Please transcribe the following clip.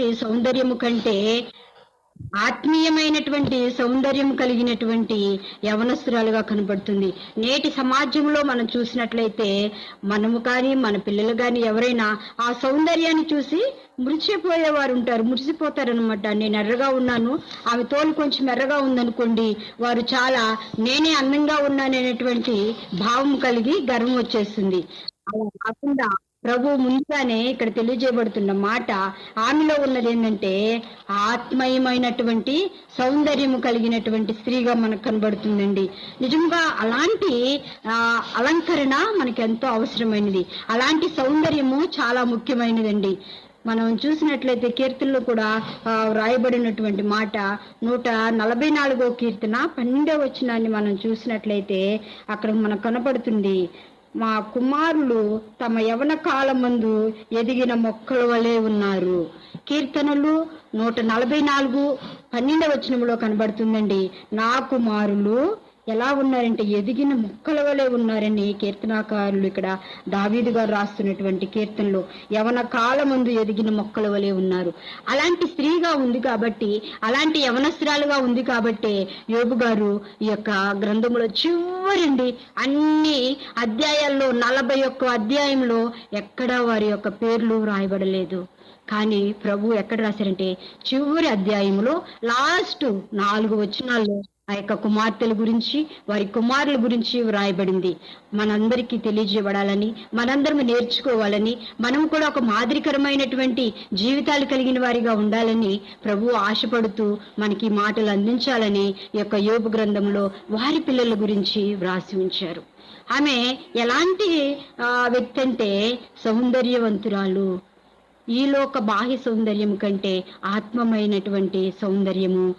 కలిగినటువంటి సౌందర్యము కంటే ఆత్మీయమైనటువంటి సౌందర్యం కలిగినటువంటి యవనస్తురాలుగా కనబడుతుంది. నేటి సమాజంలో మనం చూసినట్లయితే మనము కానీ మన పిల్లలు కానీ ఎవరైనా ఆ సౌందర్యాన్ని చూసి మురిచిపోయేవారు ఉంటారు మురిసిపోతారనమాట నేను ఎర్రగా ఉన్నాను ఆమె తోలు కొంచెం ఎర్రగా ఉందనుకోండి వారు చాలా నేనే అందంగా ఉన్నాననేటువంటి భావం కలిగి గర్వం వచ్చేస్తుంది. అలా కాకుండా ప్రభు ముందుగానే ఇక్కడ తెలియజేయబడుతున్న మాట ఆమెలో ఉన్నది ఏంటంటే ఆత్మీయమైనటువంటి సౌందర్యము కలిగినటువంటి స్త్రీగా మనకు కనబడుతుందండి. నిజంగా అలాంటి ఆ, అలంకరణ మనకి ఎంతో అవసరమైనది. అలాంటి సౌందర్యము చాలా ముఖ్యమైనదండి. మనం చూసినట్లయితే కీర్తనలో కూడా వ్రాయబడినటువంటి మాట నూట నలభై నాలుగో కీర్తన పన్నెండో వచనాన్ని మనం చూసినట్లయితే అక్కడ మనకు కనపడుతుంది. మా కుమారులు తమ యవన కాలమందు ఎదిగిన మొక్కల వలె ఉన్నారు. కీర్తనలు నూట నలభై నాలుగు పన్నెండవ వచనంలో కనబడుతుందండి. నా కుమారులు ఎలా ఉన్నారంటే ఎదిగిన మొక్కల వలె ఉన్నారని కీర్తనాకారులు ఇక్కడ దావీదు గారు రాస్తున్నటువంటి కీర్తనలో యవన కాలమందు ఎదిగిన మొక్కల వలె ఉన్నారు. అలాంటి స్త్రీగా ఉంది కాబట్టి అలాంటి యవనస్త్రాలుగా ఉంది కాబట్టి యోబు గారు ఈ యొక్క గ్రంథంలో చివరండి అన్ని అధ్యాయాల్లో నలభై ఒక్క అధ్యాయంలో ఎక్కడా వారి యొక్క పేర్లు రాయబడలేదు కానీ ప్రభు ఎక్కడ రాశారంటే చివరి అధ్యాయంలో లాస్ట్ నాలుగు వచనాల్లో ఆ యొక్క కుమార్తెల గురించి వారి కుమారుల గురించి వ్రాయబడింది. మనందరికీ తెలియజేయబడాలని మనందరం నేర్చుకోవాలని మనం కూడా ఒక మాదిరికరమైనటువంటి జీవితాలు కలిగిన వారిగా ఉండాలని ప్రభు ఆశపడుతూ మనకి మాటలు అందించాలని యొక్క యోగ గ్రంథంలో వారి పిల్లల గురించి వ్రాసి ఉంచారు. ఆమె ఎలాంటి ఆ, వ్యక్తి అంటే సౌందర్యవంతురాలు. ఈ లోక బాహ్య సౌందర్యం కంటే ఆత్మమైనటువంటి సౌందర్యము